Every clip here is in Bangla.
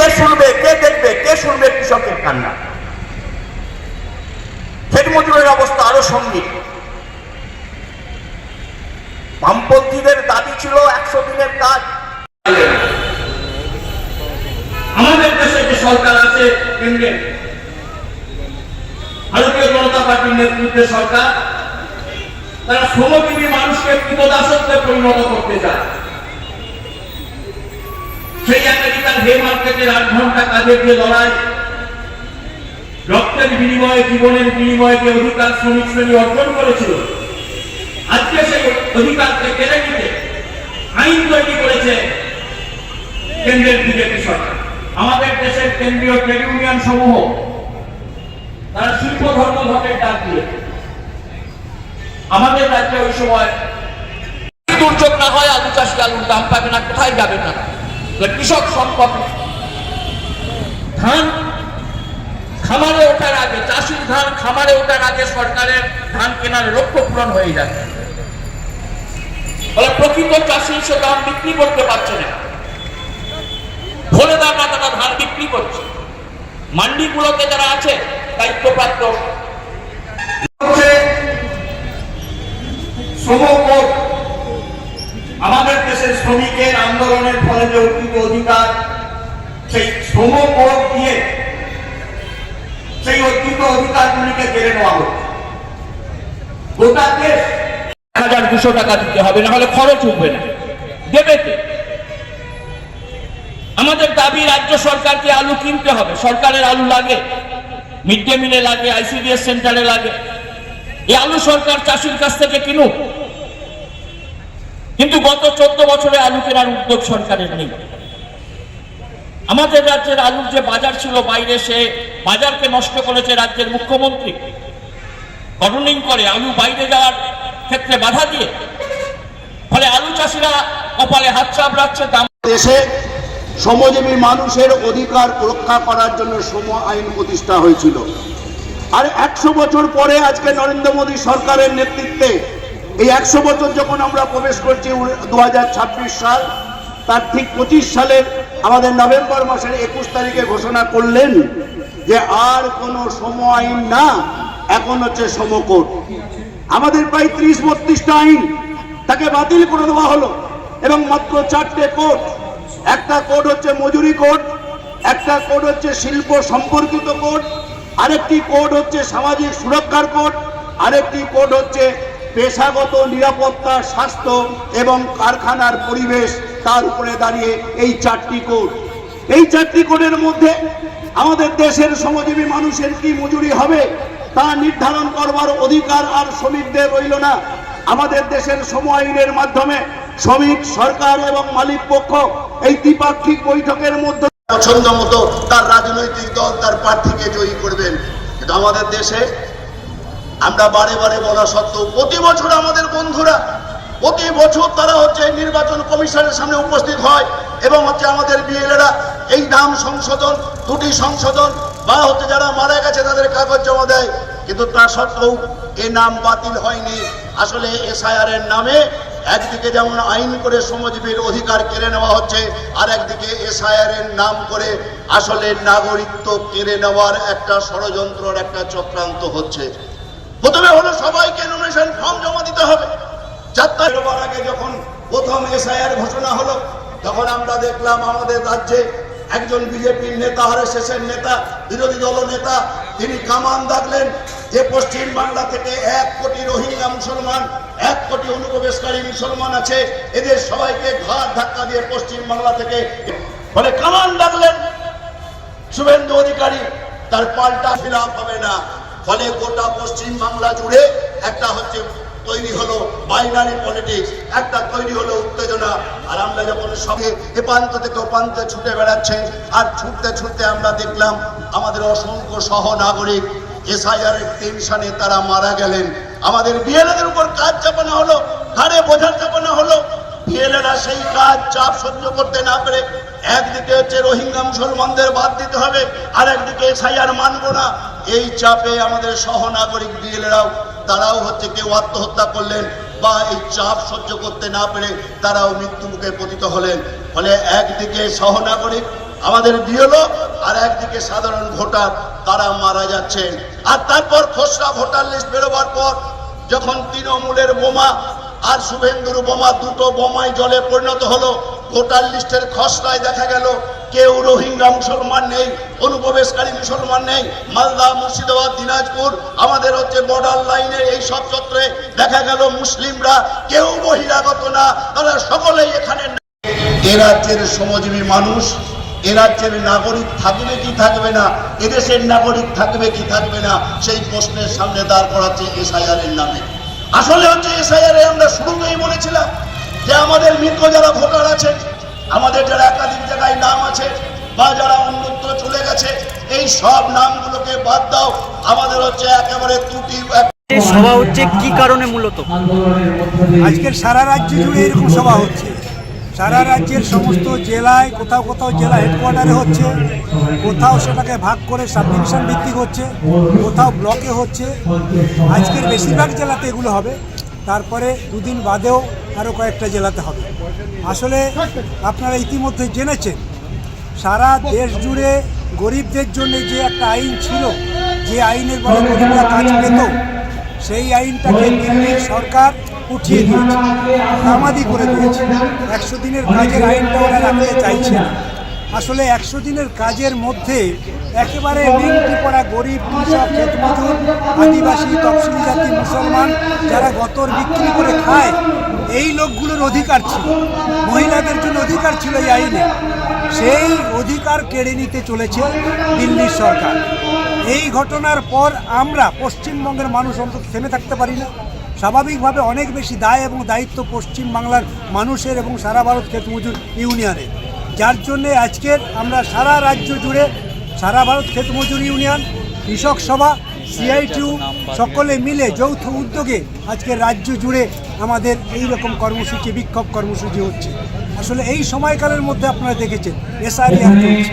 কে শুনবে, কে দেখবে, কে শুনবে কৃষকের কান্না? ক্ষেত মজুরের অবস্থা আরও সঙ্গীন বামপন্থীদের দাবি ছিল একশো দিনের কাজ। আমাদের দেশে যে সরকার আছে, কেন্দ্রে ভারতীয় জনতা পার্টির নেতৃত্বে সরকার, তারা শ্রমজীবী মানুষকে কৃতদাসত্বে পরিণত করতে চায়। সেই আমেরিকার হে মার্কেটের আট ঘণ্টা কাজের যে লড়াই। রক্তের বিনিময়ে, জীবনের বিনিময়ে যে অধিকার শ্রমিক শ্রেণি অর্জন করেছিল, আজকে সেই অধিকারকে কেড়ে নিতে আইন তৈরি করেছে কেন্দ্রের বিজেপি সরকার। আমাদের দেশের কেন্দ্রীয় ট্রেড ইউনিয়ন সমূহ, তারা শিল্প ধর্ম ধর্মের ডাক দিয়ে। আমাদের রাজ্যে ওই সময় দুর্যোগ না হয়, আলু চাষি আলুর দাম পাবে না, কোথায় যাবে না? কৃষক সম্পদ ধান খামারে ওঠার আগে, চাষির ধান খামারে ওঠার আগে সরকারের ধান কেনার লক্ষ্য পূরণ হয়ে যাচ্ছে। ফলে প্রকৃত চাষি সে ধান বিক্রি করতে পারছে না। ধরে না তারা ধান বিক্রি করছে। মান্ডিগুলোতে যারা আছে, দায়িত্বপ্রাপ্ত। শ্রম আমাদের দেশের শ্রমিকের আন্দোলনের ফলে যে অর্জিত অধিকার, সেই শ্রম কোড দিয়ে সেই অর্জিত অধিকারগুলিকে কেড়ে নেওয়া হচ্ছে গোটা দেশ হাজার দুশো টাকা দিতে হবে না হলে খরচ উঠবে না। দেবে আমাদের দাবি রাজ্য সরকারকে আলু কিনতে হবে। সরকারের আলু লাগে মিড ডে মিলে লাগে, আইসিডিএস সেন্টারে লাগে। এই আলু সরকার চাষির কাছ থেকে কিনুক। কিন্তু গত চোদ্দ বছরে আলু কেনার উদ্যোগ সরকারের নেই। আমাদের রাজ্যের আলুর যে বাজার ছিল বাইরে, সে বাজারকে নষ্ট করেছে রাজ্যের মুখ্যমন্ত্রী। গঠনিং করে আলু বাইরে যাওয়ার ক্ষেত্রে বাধা দিয়ে। ফলে আলু চাষিরা কপালে হাত চাপড়াচ্ছে, দাম দেশে শ্রমজীবী মানুষের অধিকার রক্ষা করার জন্য শ্রম আইন প্রতিষ্ঠা হয়েছিল। আর একশো বছর পরে আজকে নরেন্দ্র মোদী সরকারের নেতৃত্বে এই একশো বছর যখন আমরা প্রবেশ করছি দু হাজার ছাব্বিশ সাল, তার ঠিক পঁচিশ সালের আমাদের নভেম্বর মাসের একুশ তারিখে ঘোষণা করলেন যে আর কোনো আইন না, এখন হচ্ছে সমকোট আমাদের প্রায় ত্রিশ বত্রিশটা আইন, তাকে বাতিল করে দেওয়া হলো। এবং মাত্র চারটে কোড, একটা কোড হচ্ছে মজুরি কোড, একটা কোড হচ্ছে শিল্প সম্পর্কিত কোড, আরেকটি কোড হচ্ছে সামাজিক সুরক্ষার কোড, আরেকটি কোড হচ্ছে পেশাগত নিরাপত্তা স্বাস্থ্য এবং কারখানার পরিবেশ তার উপরে দাঁড়িয়ে এই চারটি কোড। এই চারটি কোডের মধ্যে আমাদের দেশের শ্রমজীবী মানুষের কি মজুরি হবে তা নির্ধারণ করবার অধিকার আর শ্রমিকদের রইল না। আমাদের দেশের শ্রম আইনের মাধ্যমে শ্রমিক, সরকার এবং মালিক পক্ষ এই দ্বিপাক্ষিক বৈঠকের মধ্যে পছন্দ মতো তার রাজনৈতিক দল তার প্রার্থীকে জয়ী করবেন। কিন্তু আমাদের দেশে আমরা বারে বারে বলা সত্ত্বেও প্রতি বছর আমাদের বন্ধুরা, প্রতি বছর তারা হচ্ছে নির্বাচন কমিশনের সামনে উপস্থিত হয় এবং হচ্ছে আমাদের বিএলএরা এই নাম সংশোধন, দুটি সংশোধন, বা হচ্ছে যারা মারা গেছে তাদের কাগজ জমা দেয়। কিন্তু তা সত্ত্বেও এ নাম বাতিল হয়নি। আসলে এসআইআর এর নামে একদিকে যেমন আইন করে শ্রমজীবীর অধিকার কেড়ে নেওয়া হচ্ছে আর একদিকে এসআইআর এর নাম করে আসলে নাগরিকত্ব কেড়ে নেওয়ার একটা ষড়যন্ত্রর একটা চক্রান্ত হচ্ছে। প্রথমে হলো সবাইকে নমিনেশন ফর্ম জমা দিতে হবে। বেরোবার আগে যখন প্রথম এসআইআর ঘোষণা হলো, তখন আমরা দেখলাম আমাদের রাজ্যে একজন বিজেপির নেতা হারে শেষের নেতা, বিরোধী দল নেতা, তিনি কামান দাগলেন যে পশ্চিম বাংলা থেকে এক কোটি রোহিঙ্গা মুসলমান, এক কোটি অনুপ্রবেশকারী মুসলমান আছে, এদের সবাইকে ঘাট ধাক্কা দিয়ে পশ্চিম বাংলা থেকে ফলে কামান ডাকলেন শুভেন্দু অধিকারী তার পাল্টা ফিলাপ হবে না। ফলে গোটা পশ্চিম বাংলা জুড়ে একটা হচ্ছে তৈরি হলো বাইনারি পলিটিক্স একটা তৈরি হলো উত্তেজনা। আর আমরা যখন সঙ্গে এ প্রান্ত থেকে ও প্রান্তে ছুটে বেড়াচ্ছে, আর ছুটতে ছুটতে আমরা দেখলাম আমাদের অসংখ্য সহ নাগরিক এসআইআর এর টেনশনে তারা মারা গেলেন। আমাদের বিএলএদের উপর কাজ চাপানো হলো, ঘাড়ে বোঝা চাপানো হলো। বিএলএরা সেই কাজ চাপ সহ্য করতে না পেরে একদিকে হচ্ছে রোহিঙ্গা মুসলমানদের বাদ দিতে হবে আর একদিকে এসআইআর মানবো না। এই চাপে আমাদের সহনাগরিক বিএলএরাও তারাও হচ্ছে কেউ আত্মহত্যা করলেন বা এই চাপ সহ্য করতে না পেরে তারাও মৃত্যু মুখে পতিত হলেন। ফলে একদিকে সহনাগরিক আমাদের বিএলও আর একদিকে সাধারণ ভোটার, তারা মারা যাচ্ছেন। আর তারপর খসড়া ভোটার লিস্ট বেরোবার পর যখন তৃণমূলের বোমা আর শুভেন্দুর বোমা দুটো বোমায় জলে পরিণত হলো ভোটার লিস্টের খসড়ায় দেখা গেল কেউ রোহিঙ্গা মুসলমান নেই, অনুপ্রবেশকারী মুসলমান নেই। মালদা, মুর্শিদাবাদ, দিনাজপুর, আমাদের হচ্ছে বর্ডার লাইনে এই সব চত্রে দেখা গেল মুসলিমরা, কেউ বহিরাগত না। তারা সকলেই এখানে এ রাজ্যের শ্রমজীবী মানুষ, এ রাজ্যের নাগরিক থাকবে কি থাকবে না এদেশের নাগরিক থাকবে কি থাকবে না, সেই প্রশ্নের সামনে দাঁড় করাচ্ছে এসআইআর এর নামে। আসলে হচ্ছে এসআইআর আমরা শুরুতেই বলেছিলাম যে আমাদের মৃত যারা ভোটার আছেন আমাদের যারা একাধিক জায়গায় নাম আছে বা যারা অন্যত্র চলে গেছে এই সব নামগুলোকে বাদ দাও। আমাদের হচ্ছে একেবারে ত্রুটি সভা হচ্ছে কি কারণে মূলত? আজকের সারা রাজ্য জুড়ে এরকম সভা হচ্ছে। সারা রাজ্যের সমস্ত জেলায় কোথাও কোথাও জেলা হেডকোয়ার্টারে হচ্ছে কোথাও সেটাকে ভাগ করে সাব ডিভিশন ভিত্তিক হচ্ছে কোথাও ব্লকে হচ্ছে। আজকের বেশিরভাগ জেলাতে এগুলো হবে। তারপরে দুদিন বাদেও আরও কয়েকটা জেলাতে হবে। আসলে আপনারা ইতিমধ্যে জেনেছেন, সারা দেশ জুড়ে গরিবদের জন্য যে একটা আইন ছিল, যে আইনের বলে গরিবরা কাজ পেত, সেই আইনটাকে দিল্লির সরকার উঠিয়ে দিয়েছে নামাদি করে দিয়েছে। একশো দিনের কাজের আইনটা ওরা রাখতে চাইছে না। আসলে একশো দিনের কাজের মধ্যে একেবারে লিঙ্কটি পড়া গরিব কৃষক ক্ষেতমজুর আদিবাসী, তফসিলি জাতি, মুসলমান, যারা গতর বিক্রি করে খায়, এই লোকগুলোর অধিকার ছিল। মহিলাদের জন্য অধিকার ছিল এই আইনে। সেই অধিকার কেড়ে নিতে চলেছে দিল্লির সরকার। এই ঘটনার পর আমরা পশ্চিমবঙ্গের মানুষ অন্তত থেমে থাকতে পারি না। স্বাভাবিকভাবে অনেক বেশি দায় এবং দায়িত্ব পশ্চিম বাংলার মানুষের এবং সারা ভারত ক্ষেত মজুর ইউনিয়নের। যার জন্যে আজকের আমরা সারা রাজ্য জুড়ে সারা ভারত ক্ষেত মজুরি ইউনিয়ন কৃষক সভা সিআইটিউ সকলে মিলে যৌথ উদ্যোগে আজকে রাজ্য জুড়ে আমাদের এই রকম কর্মসূচি বিক্ষোভ কর্মসূচি হচ্ছে। আসলে এই সময়কালের মধ্যে আপনারা দেখেছেন এসআইআর চলছে।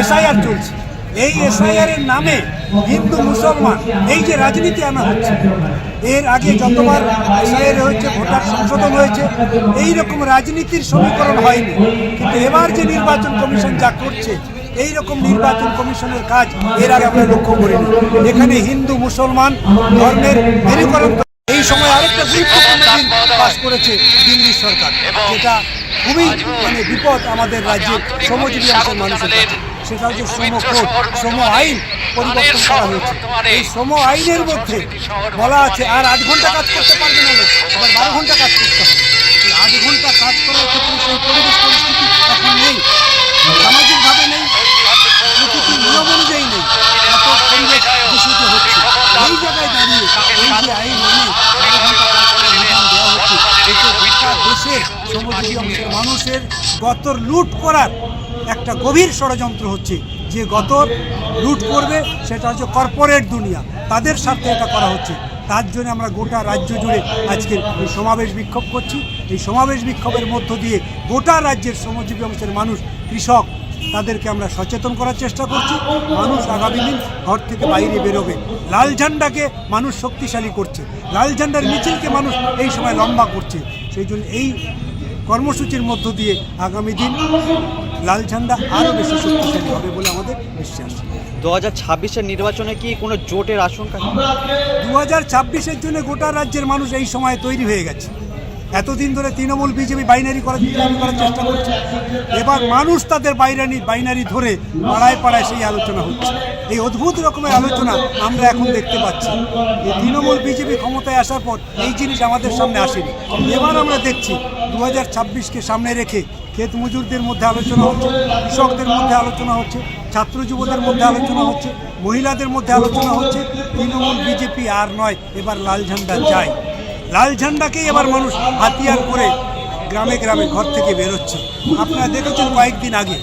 এসআইআর চলছে। এই এসআইআর এর নামে হিন্দু মুসলমান এই যে রাজনীতি আনা হচ্ছে এর আগে যতবার এসআইআর হয়েছে ভোটার সংশোধন হয়েছে এই রকম রাজনীতির সমীকরণ হয়নি। কিন্তু এবার যে নির্বাচন কমিশন যা করছে এই রকম নির্বাচন কমিশনের কাজ এর আগে আমরা লক্ষ্য করিনি। এখানে হিন্দু মুসলমান ধর্মের মেরুকরণ এই সময় আরেকটা গুরুত্বপূর্ণ বিল পাস করেছে দিল্লির সরকার যেটা খুবই মানে বিপদ আমাদের রাজ্যের শ্রমজীবী অংশের মানুষের সেটা হচ্ছে শ্রম কোড শ্রম আইন পরিবর্তন করা হয়েছে। এই শ্রম আইনের মধ্যে বলা আছে আর আট ঘণ্টা কাজ করতে পারবে না লোক। আবার বারো ঘণ্টা কাজ করতে হবে। আট ঘণ্টা কাজ করার ক্ষেত্রে সেই পরিবেশ পরিস্থিতি এখন নেই। সামাজিকভাবে নেই। প্রকৃতির নিয়ম অনুযায়ী নেই। এত পরিবেশ দূষিত হচ্ছে। এই জায়গায় দাঁড়িয়ে এই যে আইন এনে বারো ঘণ্টা কাজ করার বিধান দেওয়া হচ্ছে এতে গোটা দেশের শ্রমজীবী অংশের মানুষের গতর লুট করার একটা গভীর ষড়যন্ত্র হচ্ছে যে গত লুট করবে, সেটা হচ্ছে কর্পোরেট দুনিয়া। তাদের স্বার্থে এটা করা হচ্ছে। তার জন্য আমরা গোটা রাজ্য জুড়ে আজকের এই সমাবেশ বিক্ষোভ করছি। এই সমাবেশ বিক্ষোভের মধ্য দিয়ে গোটা রাজ্যের শ্রমজীবী অংশের মানুষ, কৃষক, তাদেরকে আমরা সচেতন করার চেষ্টা করছি। মানুষ আগামী দিন ঘর থেকে বাইরে বেরোবে। লাল ঝান্ডাকে মানুষ শক্তিশালী করছে। লাল ঝান্ডার মিছিলকে মানুষ এই সময় লম্বা করছে। সেই জন্য এই কর্মসূচির মধ্য দিয়ে আগামী দিন লাল ঝান্ডা আরও বেশি শক্তিশালী হবে বলে আমাদের বিশ্বাস। দু হাজার ছাব্বিশের নির্বাচনে কি কোনো জোটের আশঙ্কা? দু হাজার ছাব্বিশের জন্য গোটা রাজ্যের মানুষ এই সময় তৈরি হয়ে গেছে। এতদিন ধরে তৃণমূল বিজেপি বাইনারি করার তৈরি করার চেষ্টা করছে। এবার মানুষ তাদের বাইনারি বাইনারি ধরে পাড়ায় পাড়ায় সেই আলোচনা হচ্ছে। এই অদ্ভুত রকমের আলোচনা আমরা এখন দেখতে পাচ্ছি। এই তৃণমূল বিজেপি ক্ষমতায় আসার পর এই জিনিস আমাদের সামনে আসেনি। এবার আমরা দেখছি দু হাজার ছাব্বিশকে সামনে রেখে ক্ষেত মজুরদের মধ্যে আলোচনা হচ্ছে, কৃষকদের মধ্যে আলোচনা হচ্ছে, ছাত্র যুবদের মধ্যে আলোচনা হচ্ছে, মহিলাদের মধ্যে আলোচনা হচ্ছে। তৃণমূল বিজেপি আর নয়, এবার লাল ঝান্ডা চাই লাল ঝান্ডাকেই আবার মানুষ হাতিয়ার করে গ্রামে গ্রামে ঘর থেকে বেরোচ্ছে। আপনারা দেখেছেন কয়েকদিন আগে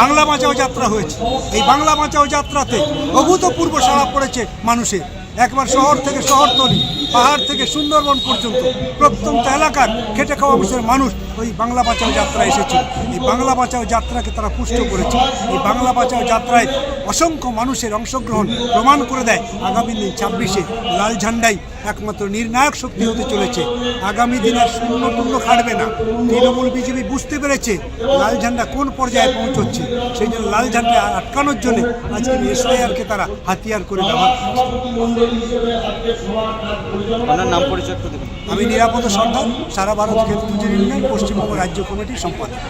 বাংলা বাঁচাও যাত্রা হয়েছে। এই বাংলা বাঁচাও যাত্রাতে অভূতপূর্ব সাড়া পড়েছে মানুষের। একবার শহর থেকে শহরতলি, পাহাড় থেকে সুন্দরবন পর্যন্ত প্রত্যন্ত এলাকার খেটে খাওয়া মানুষ ওই বাংলা বাঁচাও যাত্রা এসেছিল। এই বাংলা বাঁচাও যাত্রাকে তারা পুষ্ট করেছে। এই বাংলা বাঁচাও যাত্রায় অসংখ্য মানুষের অংশগ্রহণ প্রমাণ করে দেয় আগামী দিন ছাব্বিশে লাল ঝান্ডাই একমাত্র নির্ণায়ক শক্তি হতে চলেছে। আগামী দিন আর শূন্য টূন্য খাটবে না। তৃণমূল বিজেপি বুঝতে পেরেছে লাল ঝান্ডা কোন পর্যায়ে পৌঁছচ্ছে। সেই জন্য লাল ঝান্ডা আটকানোর জন্য আজকে এসআইআরকে তারা হাতিয়ার করে করছে। আপনার নাম পরিচয় আমি নিরাপদ সন্ধান সারা ভারত ক্ষেত্র ইউনিয়ন পশ্চিমবঙ্গ রাজ্য কমিটির সম্পাদক।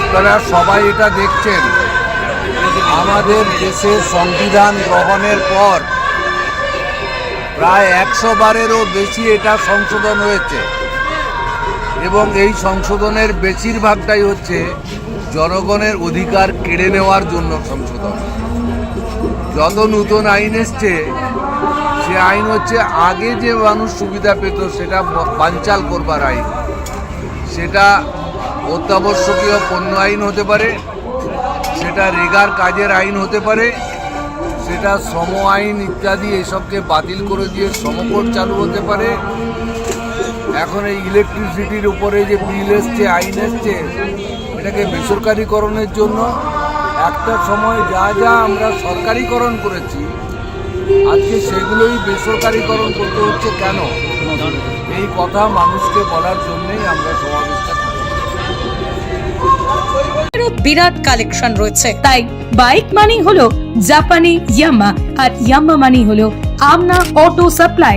আপনারা সবাই এটা দেখছেন। আমাদের দেশের সংবিধান গ্রহণের পর প্রায় একশো বারেরও বেশি এটা সংশোধন হয়েছে। এবং এই সংশোধনের বেশিরভাগটাই হচ্ছে জনগণের অধিকার কেড়ে নেওয়ার জন্য সংশোধন। যত নতুন আইন এসছে সে আইন হচ্ছে আগে যে মানুষ সুবিধা পেত সেটা বানচাল করবার আইন। সেটা অত্যাবশ্যকীয় পণ্য আইন হতে পারে, সেটা রেগার কাজের আইন হতে পারে, সেটা শ্রম আইন ইত্যাদি এসবকে বাতিল করে দিয়ে শ্রমকোট চালু হতে পারে। এখন এই ইলেকট্রিসিটির উপরে যে বিল এসছে, আইন এসছে, এটাকে বেসরকারিকরণের জন্য একটা সময় যা যা আমরা সরকারিকরণ করেছি আজকে সেগুলোই বেসরকারিকরণ করতে হচ্ছে কেন? এই কথা মানুষকে বলার জন্যই আমরা সমাবেশটা বিরাট কালেকশন রয়েছে। তাই বাইক মানি হলো জাপানি ইয়ামা, আর ইয়ামা মানি হলো আমনা অটো সাপ্লাই।